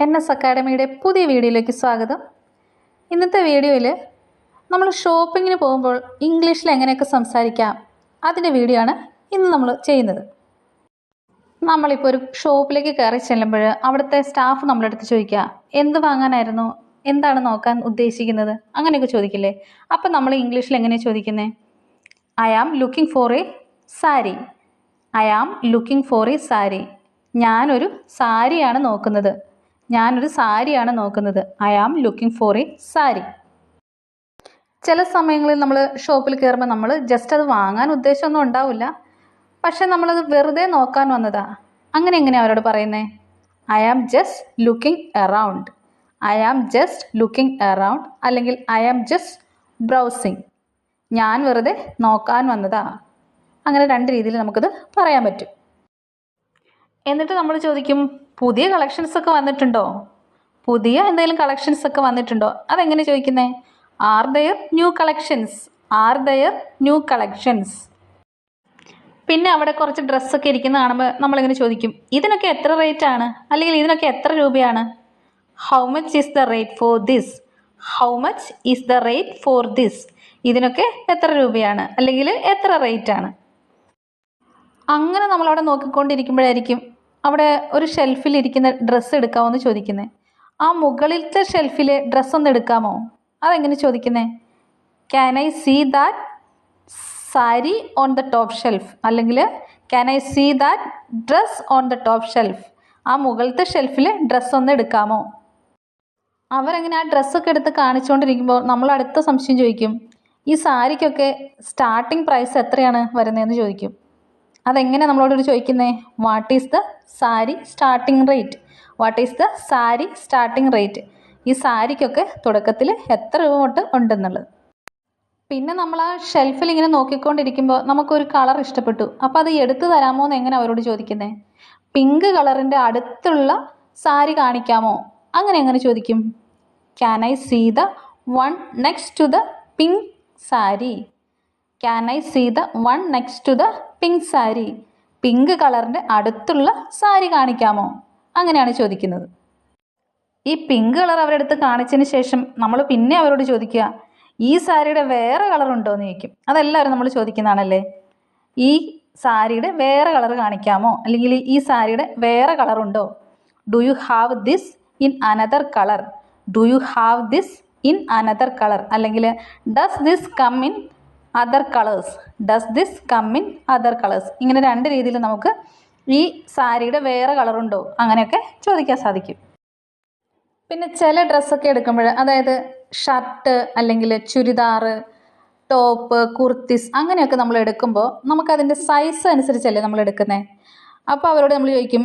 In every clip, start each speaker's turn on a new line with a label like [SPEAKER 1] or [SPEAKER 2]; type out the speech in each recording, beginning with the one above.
[SPEAKER 1] N S അക്കാഡമിയുടെ പുതിയ വീഡിയോയിലേക്ക് സ്വാഗതം. ഇന്നത്തെ വീഡിയോയിൽ നമ്മൾ ഷോപ്പിങ്ങിന് പോകുമ്പോൾ ഇംഗ്ലീഷിൽ എങ്ങനെയൊക്കെ സംസാരിക്കാം അതിന്റെ വീഡിയോ ആണ് ഇന്ന് നമ്മൾ ചെയ്യുന്നത്. നമ്മളിപ്പോൾ ഒരു ഷോപ്പിലേക്ക് കയറി ചെല്ലുമ്പോൾ അവിടുത്തെ സ്റ്റാഫ് നമ്മളെടുത്ത് ചോദിക്കുക എന്ത് വാങ്ങാനായിരുന്നു? എന്താണ് നോക്കാൻ ഉദ്ദേശിക്കുന്നത്? അങ്ങനെയൊക്കെ ചോദിക്കില്ലേ? അപ്പം നമ്മൾ ഇംഗ്ലീഷിൽ എങ്ങനെയാണ് ചോദിക്കുന്നത് I am looking for a sari. I am looking for a sari. ഞാനൊരു സാരിയാണ് നോക്കുന്നത്. ഞാനൊരു സാരിയാണ് നോക്കുന്നത്. I am looking for a sari. ചില സമയങ്ങളിൽ നമ്മൾ ഷോപ്പിൽ കയറുമ്പോൾ നമ്മൾ ജസ്റ്റ് അത് വാങ്ങാൻ ഉദ്ദേശമൊന്നും ഉണ്ടാവില്ല. പക്ഷെ നമ്മളത് വെറുതെ നോക്കാൻ വന്നതാ. അങ്ങനെ എങ്ങനെയാണ് അവരോട് പറയുന്നത് I am just looking around I am just looking around അല്ലെങ്കിൽ ഐ ആം ജസ്റ്റ് ബ്രൗസിങ് ഞാൻ വെറുതെ നോക്കാൻ വന്നതാ. അങ്ങനെ രണ്ട് രീതിയിൽ നമുക്കത് പറയാൻ പറ്റും. എന്നിട്ട് നമ്മൾ ചോദിക്കും പുതിയ കളക്ഷൻസ് ഒക്കെ വന്നിട്ടുണ്ടോ? പുതിയ എന്തെങ്കിലും കളക്ഷൻസ് ഒക്കെ വന്നിട്ടുണ്ടോ? അതെങ്ങനെ ചോദിക്കുന്നേ? Are there new collections are there new collections പിന്നെ അവിടെ കുറച്ച് ഡ്രസ്സൊക്കെ ഇരിക്കുന്ന കാണുമ്പോൾ നമ്മളിങ്ങനെ ചോദിക്കും ഇതിനൊക്കെ എത്ര റേറ്റ് ആണ്? അല്ലെങ്കിൽ ഇതിനൊക്കെ എത്ര രൂപയാണ്? How much is the rate for this how much is the rate for this ഇതിനൊക്കെ എത്ര രൂപയാണ്? അല്ലെങ്കിൽ എത്ര റേറ്റ് ആണ്? അങ്ങനെ നമ്മളവിടെ നോക്കിക്കൊണ്ടിരിക്കുമ്പോഴായിരിക്കും അവിടെ ഒരു ഷെൽഫിൽ ഇരിക്കുന്ന ഡ്രസ്സ് എടുക്കാമോ എന്ന് ചോദിക്കുന്നത് ആ മുകളിലത്തെ ഷെൽഫിലെ ഡ്രസ്സ് ഒന്ന് എടുക്കാമോ? അതെങ്ങനെ ചോദിക്കുന്നത് can I see that sari on the top shelf അല്ലെങ്കിൽ can I see that dress on the top shelf ആ മുകളിലത്തെ ഷെൽഫിൽ ഡ്രസ്സ് ഒന്ന് എടുക്കാമോ? അവരങ്ങനെ ആ ഡ്രസ്സൊക്കെ എടുത്ത് കാണിച്ചുകൊണ്ടിരിക്കുമ്പോൾ നമ്മൾ അടുത്ത സംശയം ചോദിക്കും ഈ സാരിക്കൊക്കെ സ്റ്റാർട്ടിംഗ് പ്രൈസ് എത്രയാണ് വരുന്നതെന്ന് ചോദിക്കും. അതെങ്ങനെ നമ്മളോടൊരു ചോദിക്കുന്നത് what is the sari starting rate what is the sari starting rate ഈ സാരിക്കൊക്കെ തുടക്കത്തിൽ എത്ര രൂപ തൊട്ട് ഉണ്ടെന്നുള്ളത്. പിന്നെ നമ്മൾ ആ ഷെൽഫിൽ ഇങ്ങനെ നോക്കിക്കൊണ്ടിരിക്കുമ്പോൾ നമുക്കൊരു കളർ ഇഷ്ടപ്പെട്ടു. അപ്പോൾ അത് എടുത്തു തരാമോ എന്ന് എങ്ങനെ അവരോട് ചോദിക്കുന്നത് പിങ്ക് കളറിന്റെ അടുത്തുള്ള സാരി കാണിക്കാമോ? അങ്ങനെ എങ്ങനെ ചോദിക്കും? Can I see the one next to the pink sari can I see the one next to the pink sari pink കളറിന്റെ അടുത്തുള്ള സാരി കാണിക്കാമോ? അങ്ങനെയാണ് ചോദിക്കുന്നത്. ഈ പിങ്ക് കളർ അവരുടെ അടുത്ത് കാണിച്ചതിന് ശേഷം നമ്മൾ പിന്നെ അവരോട് ചോദിക്കുക ഈ സാരിയുടെ വേറെ കളർ ഉണ്ടോ എന്ന് ചോദിക്കും. അതെല്ലാവരും നമ്മൾ ചോദിക്കുന്നതാണല്ലേ? ഈ സാരിയുടെ വേറെ കളർ കാണിക്കാമോ? അല്ലെങ്കിൽ ഈ സാരിയുടെ വേറെ കളർ ഉണ്ടോ? Do you have this in another colour do you have this in another colour അല്ലെങ്കിൽ does this come in other colours does this come in other colours ഇങ്ങനെ രണ്ട് രീതിയിൽ നമുക്ക് ഈ സാരിയുടെ വേറെ കളറുണ്ടോ അങ്ങനെയൊക്കെ ചോദിക്കാൻ സാധിക്കും. പിന്നെ ചില ഡ്രസ്സൊക്കെ എടുക്കുമ്പോൾ അതായത് ഷർട്ട് അല്ലെങ്കിൽ ചുരിദാർ ടോപ്പ് കുർത്തിസ് അങ്ങനെയൊക്കെ നമ്മൾ എടുക്കുമ്പോൾ നമുക്കതിന്റെ സൈസ് അനുസരിച്ചല്ലേ നമ്മൾ എടുക്കുന്നത് അപ്പോൾ അവരോട് നമ്മൾ ചോദിക്കും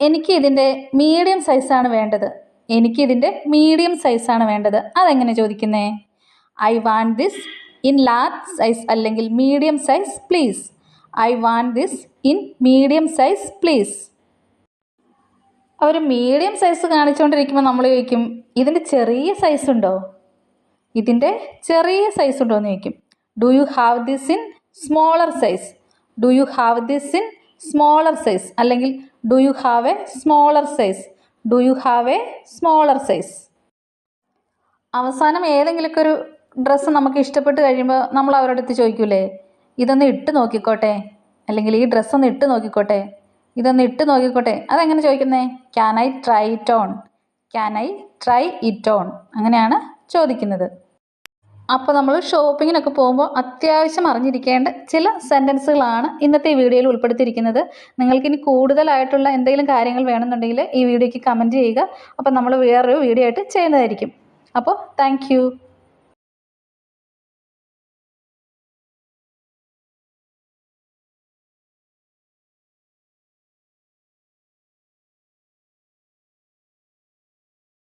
[SPEAKER 1] എനിക്ക് ഇതിന്റെ മീഡിയം സൈസാണ് വേണ്ടത്. എനിക്കിതിന്റെ മീഡിയം സൈസാണ് വേണ്ടത്. അതെങ്ങനെ ചോദിക്കുന്നേ? I want this in large size അല്ലെങ്കിൽ medium size please I want this in medium size please our medium size കാണിച്ചുകൊണ്ടിരിക്കുമ്പോൾ നമ്മൾ ചോദിക്കും ഇതിന്റെ ചെറിയ സൈസ് ഉണ്ടോ? ഇതിന്റെ ചെറിയ സൈസ് ഉണ്ടോ എന്ന് ചോദിക്കും. Do you have this in smaller size do you have this in smaller size അല്ലെങ്കിൽ do you have a smaller size do you have a smaller size അവസാനം ഏതെങ്കിലുമൊക്കെ ഒരു ഡ്രസ്സ് നമുക്ക് ഇഷ്ടപ്പെട്ട് കഴിയുമ്പോൾ നമ്മൾ അവരുടെ അടുത്ത് ചോദിക്കൂലേ ഇതൊന്ന് ഇട്ട് നോക്കിക്കോട്ടെ? അല്ലെങ്കിൽ ഈ ഡ്രസ്സ് ഒന്ന് ഇട്ട് നോക്കിക്കോട്ടെ? ഇതൊന്ന് ഇട്ട് നോക്കിക്കോട്ടെ? അതെങ്ങനെ ചോദിക്കുന്നേ? Can I try it on can I try it on അങ്ങനെയാണ് ചോദിക്കുന്നത്. അപ്പോൾ നമ്മൾ ഷോപ്പിങ്ങിനൊക്കെ പോകുമ്പോൾ അത്യാവശ്യം അറിഞ്ഞിരിക്കേണ്ട ചില സെന്റൻസുകളാണ് ഇന്നത്തെ വീഡിയോയിൽ ഉൾപ്പെടുത്തിയിരിക്കുന്നത്. നിങ്ങൾക്ക് നിങ്ങൾക്കിനി കൂടുതലായിട്ടുള്ള എന്തെങ്കിലും കാര്യങ്ങൾ വേണമെന്നുണ്ടെങ്കിൽ ഈ വീഡിയോയ്ക്ക് കമന്റ് ചെയ്യുക. അപ്പോൾ നമ്മൾ വേറൊരു വീഡിയോ ആയിട്ട് ചെയ്യുന്നതായിരിക്കും. അപ്പോൾ താങ്ക്